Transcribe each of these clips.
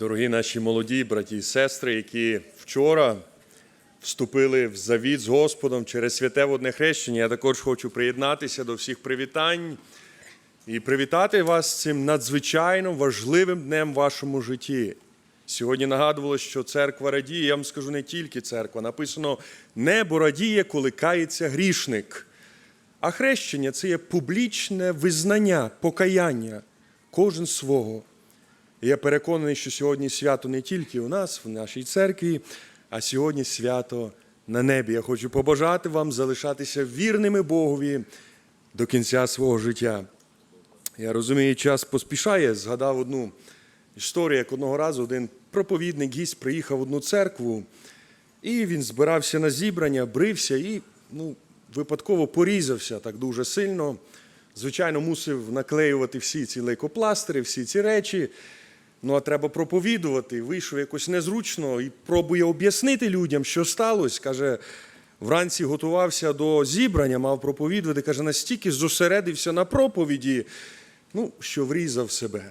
Дорогі наші молоді браті і сестри, які вчора вступили в завіт з Господом через святе водне хрещення, я також хочу приєднатися до всіх привітань і привітати вас цим надзвичайно важливим днем в вашому житті. Сьогодні нагадувало, що церква радіє, я вам скажу не тільки церква. Написано: небо радіє, коли кається грішник. А хрещення це є публічне визнання, покаяння, кожен свого. І я переконаний, що сьогодні свято не тільки у нас, в нашій церкві, а сьогодні свято на небі. Я хочу побажати вам залишатися вірними Богові до кінця свого життя. Я розумію, час поспішає. Згадав одну історію, як одного разу один проповідник гість приїхав в одну церкву, і він збирався на зібрання, брився і ну, випадково порізався так дуже сильно. Звичайно, мусив наклеювати всі ці лейкопластири, всі ці речі. Ну, а треба проповідувати. Вийшов якось незручно і пробує об'яснити людям, що сталося. Каже, вранці готувався до зібрання, мав проповідувати. Каже, настільки зосередився на проповіді, ну, що врізав себе.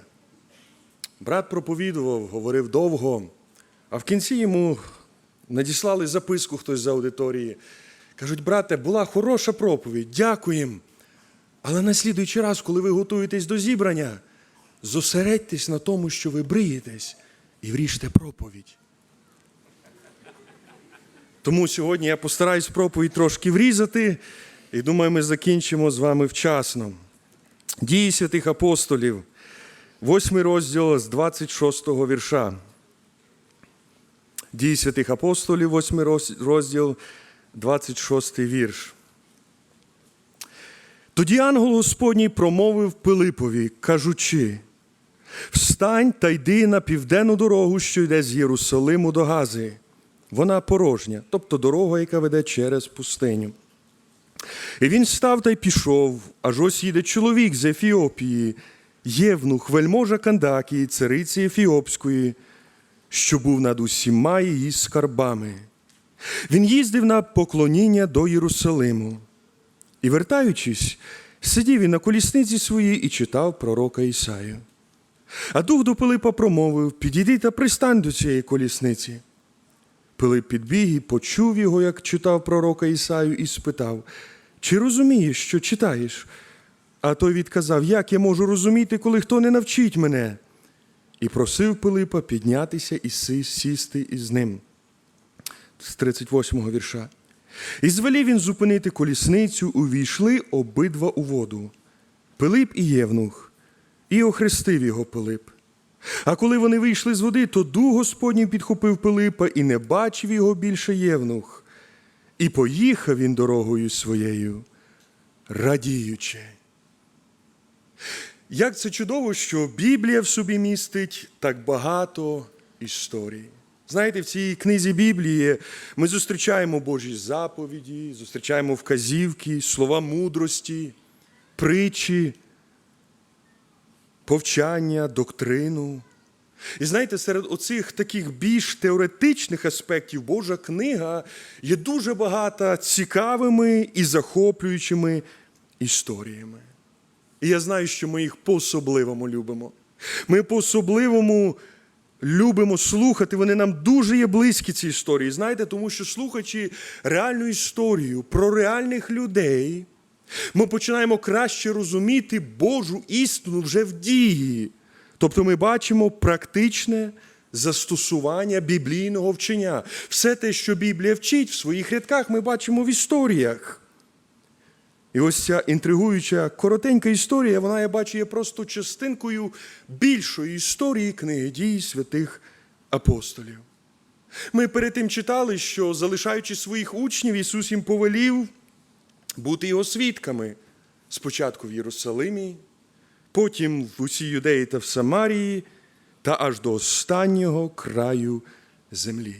Брат проповідував, говорив довго, а в кінці йому надіслали записку хтось з аудиторії. Кажуть, брате, була хороша проповідь, дякуємо. Але на слідуючий раз, коли ви готуєтесь до зібрання, зосередьтесь на тому, що ви бриєтесь, і вріжте проповідь. Тому сьогодні я постараюсь проповідь трошки врізати, і думаю, ми закінчимо з вами вчасно. Дії святих апостолів, 8 розділ з 26 вірша. Дії святих апостолів, 8 розділ, 26 вірш. Тоді ангел Господній промовив Пилипові, кажучи: Встань та йди на південну дорогу, що йде з Єрусалиму до Гази. Вона порожня, тобто дорога, яка веде через пустиню. І він став та й пішов, аж ось їде чоловік з Ефіопії, Євнух, вельможа Кандакії, цариці Ефіопської, що був над усіма її скарбами. Він їздив на поклоніння до Єрусалиму. І, вертаючись, сидів він на колісниці своїй і читав пророка Ісаю. А дух до Пилипа промовив: Підійди та пристань до цієї колісниці. Пилип підбіг і почув його, як читав пророка Ісаю, і спитав: Чи розумієш, що читаєш? А той відказав: Як я можу розуміти, коли хто не навчить мене? І просив Пилипа піднятися і сісти із ним. З 38 вірша. І звелів він зупинити колісницю, увійшли обидва у воду Пилип і Євнух, і охрестив його Пилип. А коли вони вийшли з води, то дух Господній підхопив Пилипа і не бачив його більше Євнух. І поїхав він дорогою своєю, радіючи. Як це чудово, що Біблія в собі містить так багато історій. Знаєте, в цій книзі Біблії ми зустрічаємо Божі заповіді, зустрічаємо вказівки, слова мудрості, притчі, повчання, доктрину. І знаєте, серед оцих таких більш теоретичних аспектів Божа книга є дуже багата цікавими і захоплюючими історіями. І я знаю, що ми їх по-особливому любимо. Ми по-особливому любимо слухати, вони нам дуже є близькі ці історії. Знаєте, тому що слухаючи реальну історію про реальних людей, ми починаємо краще розуміти Божу істину вже в дії. Тобто ми бачимо практичне застосування біблійного вчення. Все те, що Біблія вчить в своїх рядках, ми бачимо в історіях. І ось ця інтригуюча коротенька історія, вона, я бачу, є просто частинкою більшої історії книги дій святих апостолів. Ми перед тим читали, що, залишаючи своїх учнів, Ісус їм повелів бути його свідками спочатку в Єрусалимі, потім в усій Юдеї та в Самарії, та аж до останнього краю землі.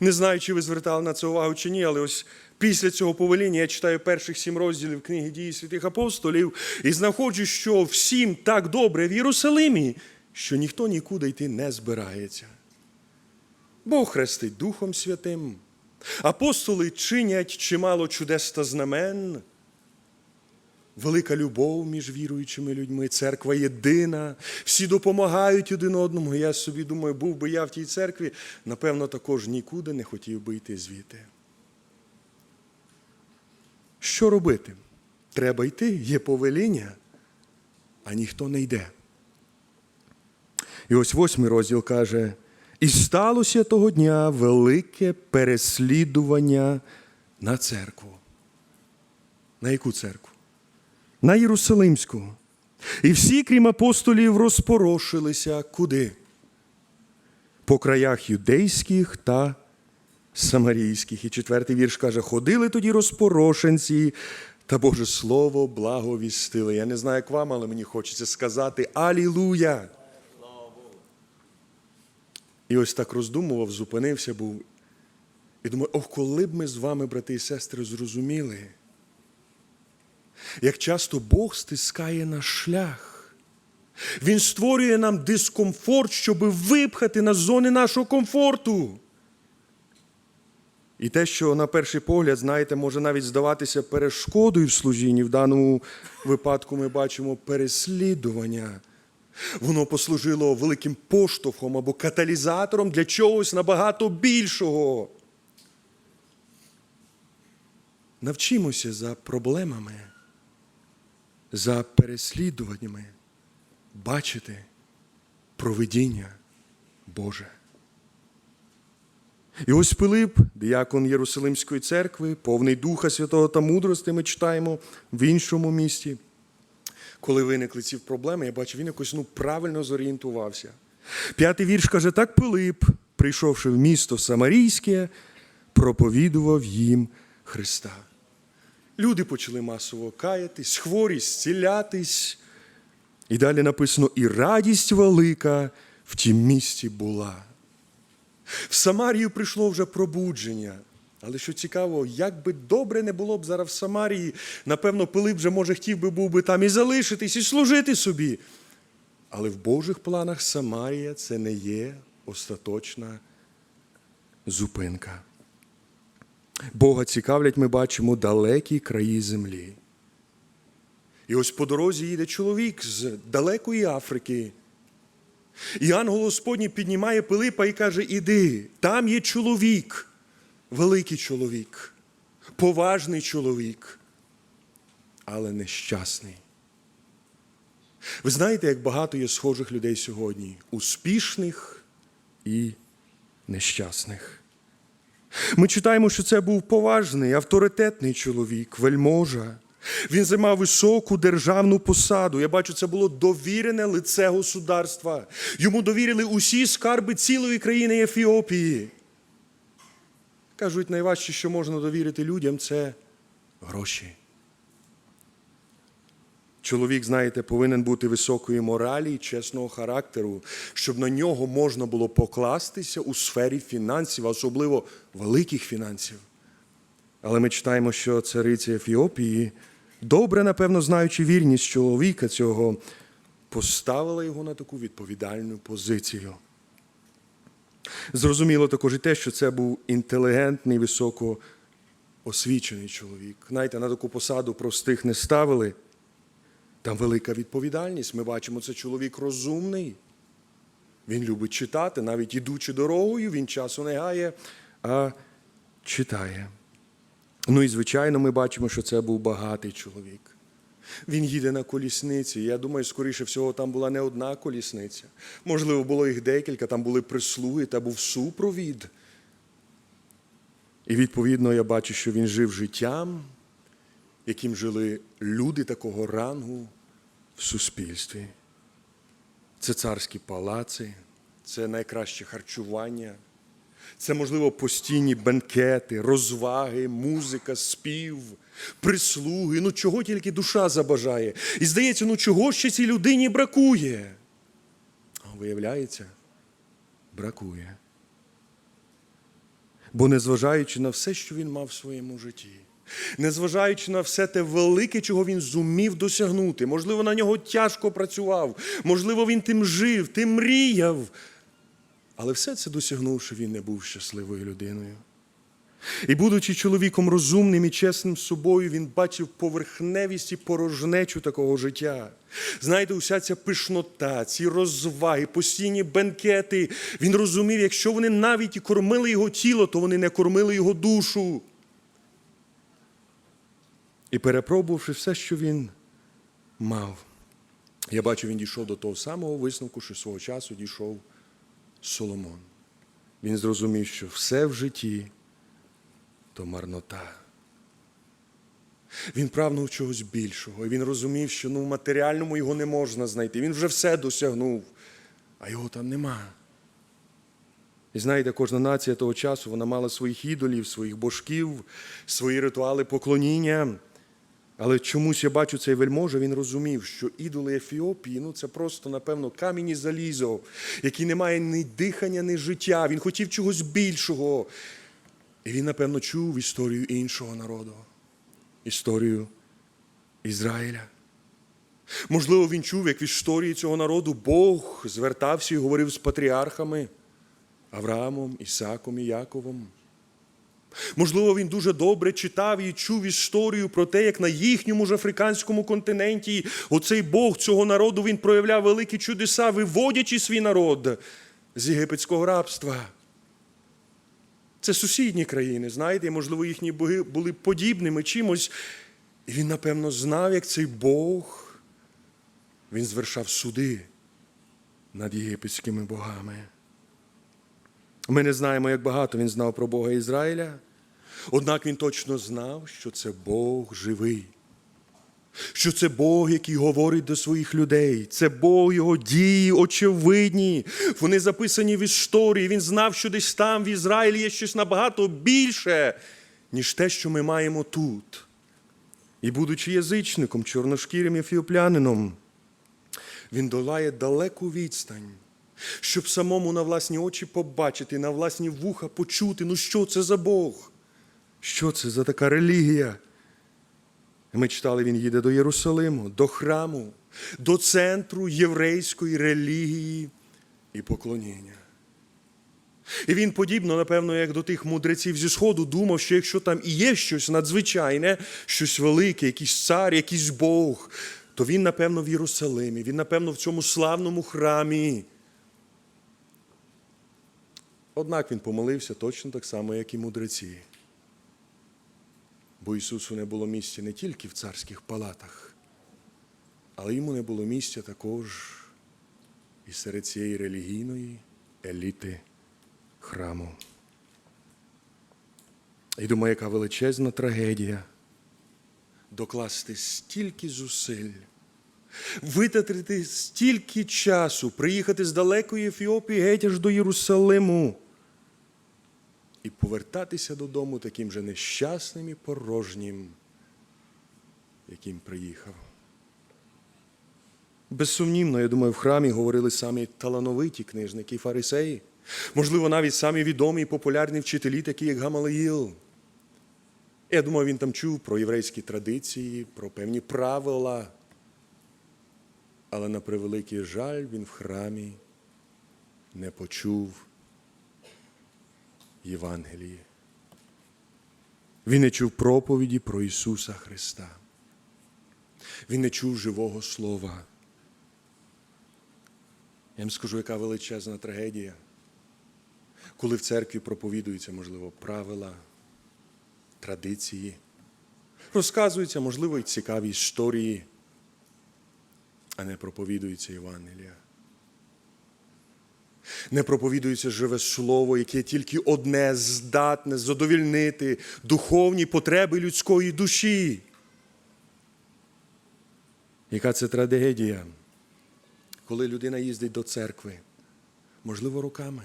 Не знаю, чи ви звертали на це увагу чи ні, але ось після цього повеління я читаю перших сім розділів книги дії святих апостолів і знаходжу, що всім так добре в Єрусалимі, що ніхто нікуди йти не збирається. Бог хрестить Духом Святим, апостоли чинять чимало чудес та знамен. велика любов між віруючими людьми, церква єдина, всі допомагають один одному. Я собі думаю, був би я в тій церкві, напевно, також нікуди не хотів би йти звідти. Що робити? Треба йти, є повеління, а ніхто не йде. І ось восьмий розділ каже: і сталося того дня велике переслідування на церкву. На яку церкву? На Єрусалимську. І всі, крім апостолів, розпорошилися куди? По краях юдейських та самарійських. І четвертий вірш каже: ходили тоді розпорошенці, та Боже Слово благовістили. Я не знаю, як вам, але мені хочеться сказати Алілуя! І ось так роздумував, зупинився був. І думаю, ох, коли б ми з вами, брати і сестри, зрозуміли, як часто Бог стискає наш шлях. Він створює нам дискомфорт, щоб випхати нас з зони нашого комфорту. І те, що на перший погляд, знаєте, може навіть здаватися перешкодою в служінні, в даному випадку ми бачимо переслідування. Воно послужило великим поштовхом або каталізатором для чогось набагато більшого. Навчимося за проблемами, за переслідуваннями бачити провидіння Боже. І ось Пилип, діякон Єрусалимської церкви, повний Духа Святого та мудрости, ми читаємо в іншому місті. Коли виникли ці проблеми, я бачу, він якось ну, правильно зорієнтувався. П'ятий вірш каже: так Пилип, прийшовши в місто Самарійське, проповідував їм Христа. Люди почали масово каятись, хворі зцілятись. І далі написано: і радість велика в тім місті була. В Самарію прийшло вже пробудження. Але що цікаво, як би добре не було б зараз в Самарії, напевно, Пилип вже, може, хотів би був би там і залишитись, і служити собі. Але в Божих планах Самарія це не є остаточна зупинка. Бога цікавлять, ми бачимо далекі краї землі. І ось по дорозі їде чоловік з далекої Африки. І ангел Господній піднімає Пилипа і каже: Іди, там є чоловік, великий чоловік, поважний чоловік, але нещасний. Ви знаєте, як багато є схожих людей сьогодні, успішних і нещасних. Ми читаємо, що це був поважний, авторитетний чоловік, вельможа. Він займав високу державну посаду. Я бачу, це було довірене лице государства. Йому довірили усі скарби цілої країни Ефіопії. Кажуть, найважче, що можна довірити людям, це гроші. Чоловік, знаєте, повинен бути високої моралі і чесного характеру, щоб на нього можна було покластися у сфері фінансів, особливо великих фінансів. Але ми читаємо, що цариця Ефіопії, добре, напевно, знаючи вірність чоловіка цього, поставила його на таку відповідальну позицію. Зрозуміло також і те, що це був інтелігентний, високоосвічений чоловік. Знаєте, на таку посаду простих не ставили. Там велика відповідальність. Ми бачимо, це чоловік розумний. Він любить читати, навіть ідучи дорогою, він часу не гає, а читає. Ну і, звичайно, ми бачимо, що це був багатий чоловік. Він їде на колісниці. Я думаю, скоріше всього, там була не одна колісниця. Можливо, було їх декілька, там були прислуги та був супровід. І відповідно я бачу, що він жив життям, яким жили люди такого рангу в суспільстві. Це царські палаци, це найкраще харчування, це, можливо, постійні бенкети, розваги, музика, спів, прислуги, ну чого тільки душа забажає. І здається, ну чого ще цій людині бракує? А виявляється, бракує. Бо незважаючи на все, що він мав в своєму житті, незважаючи на все те велике, чого він зумів досягнути, можливо, на нього тяжко працював, можливо, він тим жив, тим мріяв. Але все це досягнувши, він не був щасливою людиною. І, будучи чоловіком розумним і чесним собою, він бачив поверхневість і порожнечу такого життя. Знаєте, уся ця пишнота, ці розваги, постійні бенкети. Він розумів, якщо вони навіть і кормили його тіло, то вони не кормили його душу. І перепробувавши все, що він мав, я бачу, він дійшов до того самого висновку, що свого часу дійшов Соломон. Він зрозумів, що все в житті то марнота. Він прагнув чогось більшого, і він розумів, що ну, в матеріальному його не можна знайти. Він вже все досягнув, а його там нема. І знаєте, кожна нація того часу вона мала своїх ідолів, своїх божків, свої ритуали поклоніння. Але чомусь я бачу цей вельможа, він розумів, що ідоли Ефіопії ну це просто, напевно, камінь і залізо, який не має ні дихання, ні життя. Він хотів чогось більшого. І він, напевно, чув історію іншого народу, історію Ізраїля. Можливо, він чув, як в історії цього народу Бог звертався і говорив з патріархами Авраамом, Ісаком і Яковом. Можливо, він дуже добре читав і чув історію про те, як на їхньому ж африканському континенті оцей Бог цього народу він проявляв великі чудеса, виводячи свій народ з єгипетського рабства. Це сусідні країни, знаєте, можливо, їхні боги були подібними чимось. І він, напевно, знав, як цей Бог він звершав суди над єгипетськими богами. Ми не знаємо, як багато він знав про Бога Ізраїля, однак він точно знав, що це Бог живий, що це Бог, який говорить до своїх людей, це Бог його дії, очевидні. Вони записані в історії. Він знав, що десь там в Ізраїлі є щось набагато більше, ніж те, що ми маємо тут. І, будучи язичником, чорношкірим ефіоплянином, він долає далеку відстань, щоб самому на власні очі побачити, на власні вуха почути, ну що це за Бог? Що це за така релігія? Ми читали, він їде до Єрусалиму, до храму, до центру єврейської релігії і поклоніння. І він, подібно, напевно, як до тих мудреців зі Сходу, думав, що якщо там і є щось надзвичайне, щось велике, якийсь цар, якийсь Бог, то він, напевно, в Єрусалимі, він, напевно, в цьому славному храмі. Однак він помолився точно так само, як і мудреці. Бо Ісусу не було місця не тільки в царських палатах, але йому не було місця також і серед цієї релігійної еліти храму. І думаю, яка величезна трагедія докласти стільки зусиль, витратити стільки часу, приїхати з далекої Ефіопії геть аж до Єрусалиму і повертатися додому таким же нещасним і порожнім, яким приїхав. Безсумнівно, я думаю, в храмі говорили самі талановиті книжники і фарисеї, можливо, навіть самі відомі і популярні вчителі, такі як Гамалеїл. Я думаю, він там чув про єврейські традиції, про певні правила. Але на превеликий жаль, він в храмі не почув Євангелії. Він не чув проповіді про Ісуса Христа. Він не чув живого Слова. Я вам скажу, яка величезна трагедія, коли в церкві проповідуються, можливо, правила, традиції, розказуються, можливо, і цікаві історії, а не проповідується Євангелія. Не проповідується живе слово, яке тільки одне здатне задовільнити духовні потреби людської душі. Яка це трагедія, коли людина їздить до церкви, можливо, руками,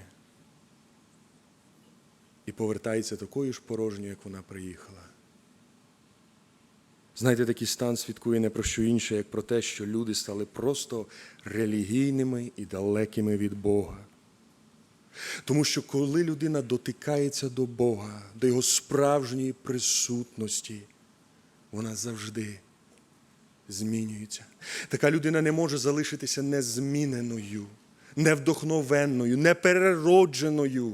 і повертається такою ж порожньою, як вона приїхала. Знаєте, такий стан свідкує не про що інше, як про те, що люди стали просто релігійними і далекими від Бога. Тому що коли людина дотикається до Бога, до Його справжньої присутності, вона завжди змінюється. Така людина не може залишитися незміненою, невдохновенною, непереродженою.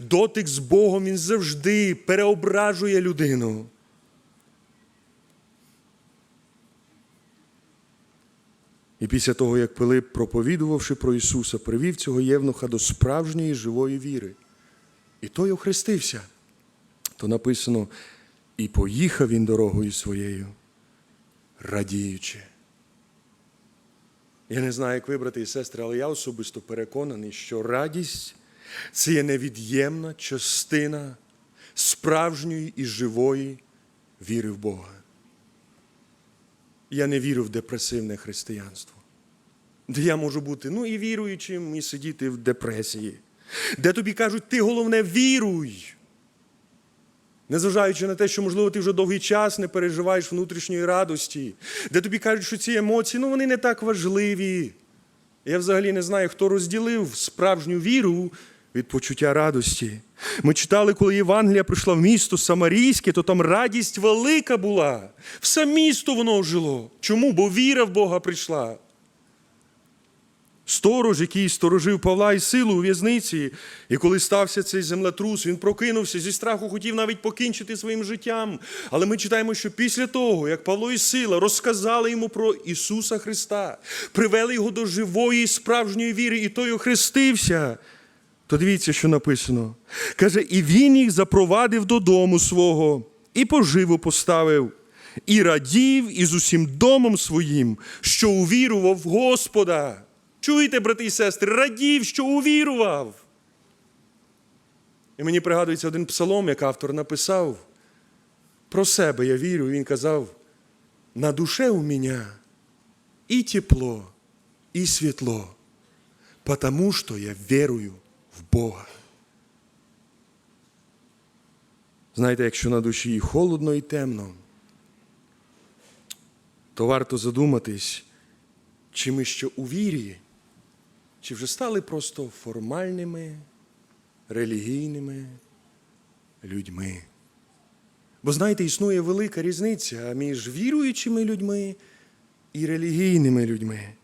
Дотик з Богом він завжди переображує людину. І після того, як Пилип, проповідувавши про Ісуса, привів цього євнуха до справжньої живої віри, і той охрестився, то написано, і поїхав він дорогою своєю, радіючи. Я не знаю, як ви, брати і сестри, але я особисто переконаний, що радість це є невід'ємна частина справжньої і живої віри в Бога. Я не вірю в депресивне християнство, де я можу бути ну і віруючим, і сидіти в депресії, де тобі кажуть, ти головне віруй. Незважаючи на те, що, можливо, ти вже довгий час не переживаєш внутрішньої радості, де тобі кажуть, що ці емоції ну, вони не так важливі. Я взагалі не знаю, хто розділив справжню віру від почуття радості. Ми читали, коли Євангелія прийшла в місто Самарійське, то там радість велика була. Все місто воно жило. Чому? Бо віра в Бога прийшла. Сторож, який сторожив Павла і силу у в'язниці, і коли стався цей землетрус, він прокинувся зі страху, хотів навіть покінчити своїм життям. Але ми читаємо, що після того, як Павло і сила розказали йому про Ісуса Христа, привели його до живої справжньої віри, і той охрестився. То дивіться, що написано. Каже, і він їх запровадив додому свого, і поживу поставив, і радів із усім домом своїм, що увірував в Господа. Чуєте, брати і сестри, радів, що увірував. І мені пригадується один псалом, як автор написав. Про себе я вірю, він казав: на душе у мене і тепло, і світло, потому що я вірую в Бога. Знаєте, якщо на душі і холодно, і темно, то варто задуматись, чи ми ще у вірі, чи вже стали просто формальними, релігійними людьми. Бо знаєте, існує велика різниця між віруючими людьми і релігійними людьми.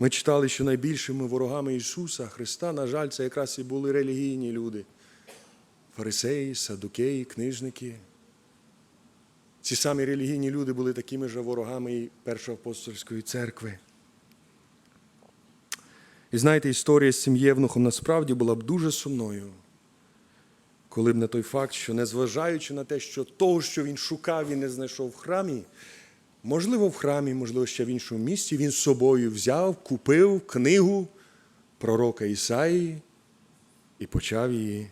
Ми читали, що найбільшими ворогами Ісуса Христа, на жаль, це якраз і були релігійні люди. Фарисеї, садукеї, книжники. Ці самі релігійні люди були такими ж ворогами і Першої апостольської церкви. І знаєте, історія з цим євнухом насправді була б дуже сумною, коли б не той факт, що незважаючи на те, що того, що він шукав, він не знайшов в храмі, можливо, в храмі, можливо, ще в іншому місці, він з собою взяв, купив книгу пророка Ісаї і почав її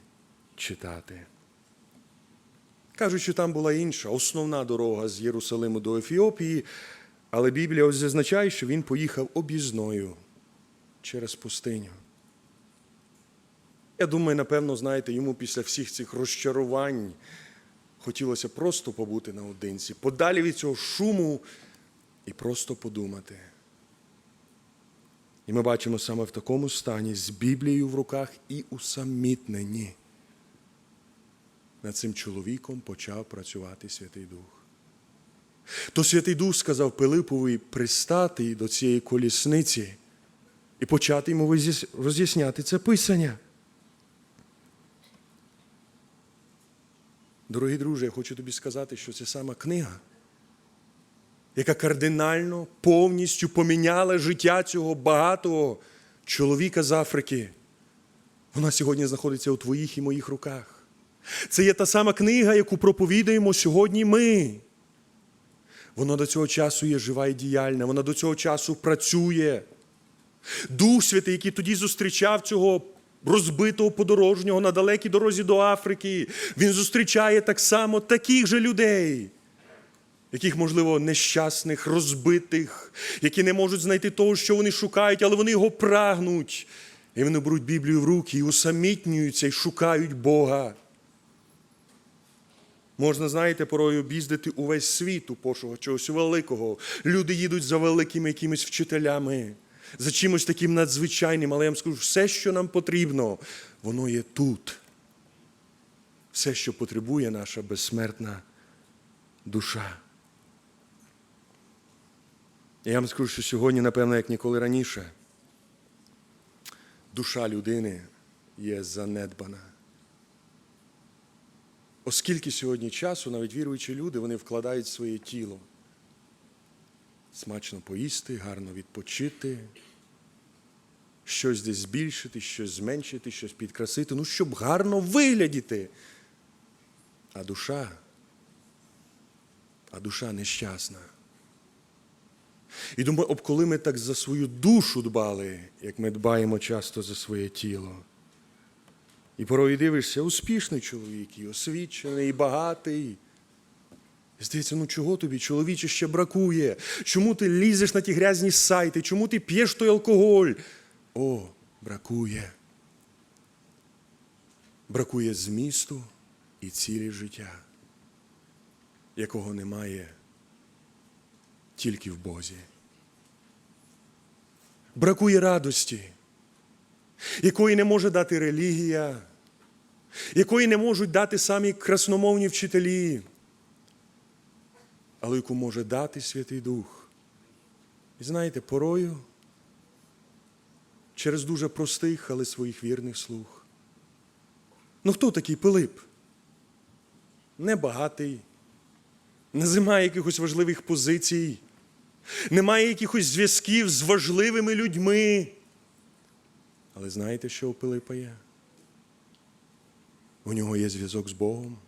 читати. Кажуть, що там була інша, основна дорога з Єрусалиму до Ефіопії, але Біблія ось зазначає, що він поїхав об'їзною через пустиню. Я думаю, напевно, знаєте, йому після всіх цих розчарувань хотілося просто побути наодинці, подалі від цього шуму і просто подумати. І ми бачимо саме в такому стані з Біблією в руках і усамітнені. Над цим чоловіком почав працювати Святий Дух. То Святий Дух сказав Пилипові пристати до цієї колісниці і почати йому роз'ясняти це писання. Дорогі друзі, я хочу тобі сказати, що це сама книга, яка кардинально повністю поміняла життя цього багатого чоловіка з Африки. Вона сьогодні знаходиться у твоїх і моїх руках. Це є та сама книга, яку проповідуємо сьогодні ми. Вона до цього часу є жива і діяльна, вона до цього часу працює. Дух Святий, який тоді зустрічав цього розбитого подорожнього на далекій дорозі до Африки, він зустрічає так само таких же людей, яких, можливо, нещасних, розбитих, які не можуть знайти того, що вони шукають, але вони його прагнуть. І вони беруть Біблію в руки і усамітнюються і шукають Бога. Можна, знаєте, порою об'їздити увесь світ у пошуку чогось великого. Люди їдуть за великими якимись вчителями, за чимось таким надзвичайним, але я вам скажу, все, що нам потрібно, воно є тут. Все, що потребує наша безсмертна душа. Я вам скажу, що сьогодні, напевно, як ніколи раніше, душа людини є занедбана. Оскільки сьогодні часу, навіть віруючі люди, вони вкладають своє тіло. Смачно поїсти, гарно відпочити, щось десь збільшити, щось зменшити, щось підкрасити, ну, щоб гарно виглядіти. А душа, а душа нещасна. І думаю, об коли ми так за свою душу дбали, як ми дбаємо часто за своє тіло. І порой дивишся, успішний чоловік, і освічений, і багатий. І здається, ну чого тобі, чоловіче, ще бракує? Чому ти лізеш на ті грязні сайти? Чому ти п'єш той алкоголь? О, бракує. Бракує змісту і цілі життя, якого немає тільки в Бозі. Бракує радості, якої не може дати релігія, якої не можуть дати самі красномовні вчителі, але яку може дати Святий Дух. І знаєте, порою через дуже простих, але своїх вірних слуг. Ну хто такий Пилип? Небагатий, не займає якихось важливих позицій, немає якихось зв'язків з важливими людьми. Але знаєте, що у Пилипа є? У нього є зв'язок з Богом.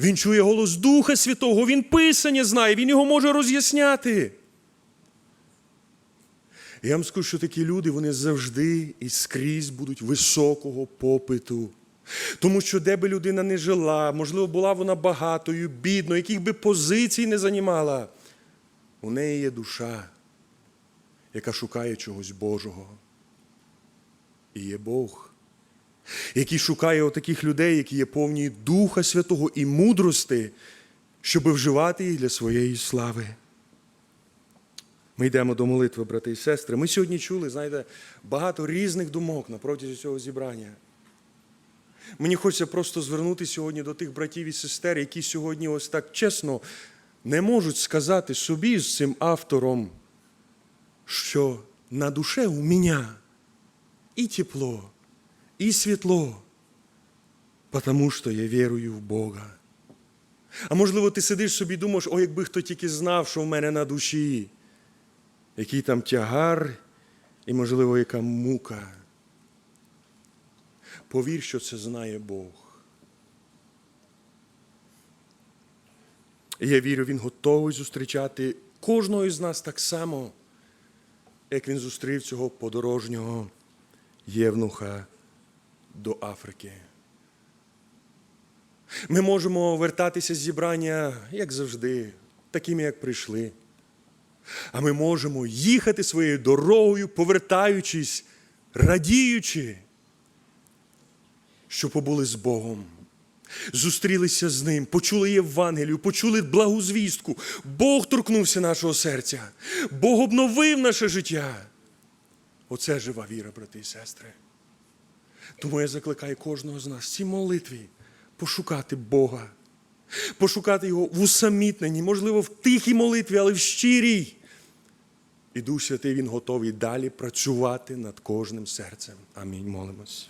Він чує голос Духа Святого, він Писання знає, він його може роз'ясняти. Я вам скажу, що такі люди вони завжди і скрізь будуть високого попиту. Тому що де би людина не жила, можливо, була вона багатою, бідною, яких би позицій не займала, у неї є душа, яка шукає чогось Божого. І є Бог, який шукає отаких людей, які є повні Духа Святого і мудрости, щоб вживати їх для своєї слави. Ми йдемо до молитви, брати і сестри. Ми сьогодні чули, знаєте, багато різних думок на протязі цього зібрання. Мені хочеться просто звернути сьогодні до тих братів і сестер, які сьогодні ось так чесно не можуть сказати собі з цим автором, що на душе у мене і тепло, і світло, тому що я вірую в Бога. А можливо, ти сидиш собі і думаєш, о, якби хто тільки знав, що в мене на душі, який там тягар і, можливо, яка мука. Повір, що це знає Бог. І я вірю, Він готовий зустрічати кожного із нас так само, як він зустрів цього подорожнього євнуха до Африки. Ми можемо вертатися з зібрання, як завжди, такими, як прийшли. А ми можемо їхати своєю дорогою, повертаючись, радіючи, що побули з Богом, зустрілися з Ним, почули Євангелію, почули благу звістку. Бог торкнувся нашого серця, Бог обновив наше життя. Оце жива віра, брати і сестри. Тому я закликаю кожного з нас в цій молитві пошукати Бога, пошукати Його в усамітненні, можливо, в тихій молитві, але в щирій. І Дух Святий Він готовий далі працювати над кожним серцем. Амінь. Молимось.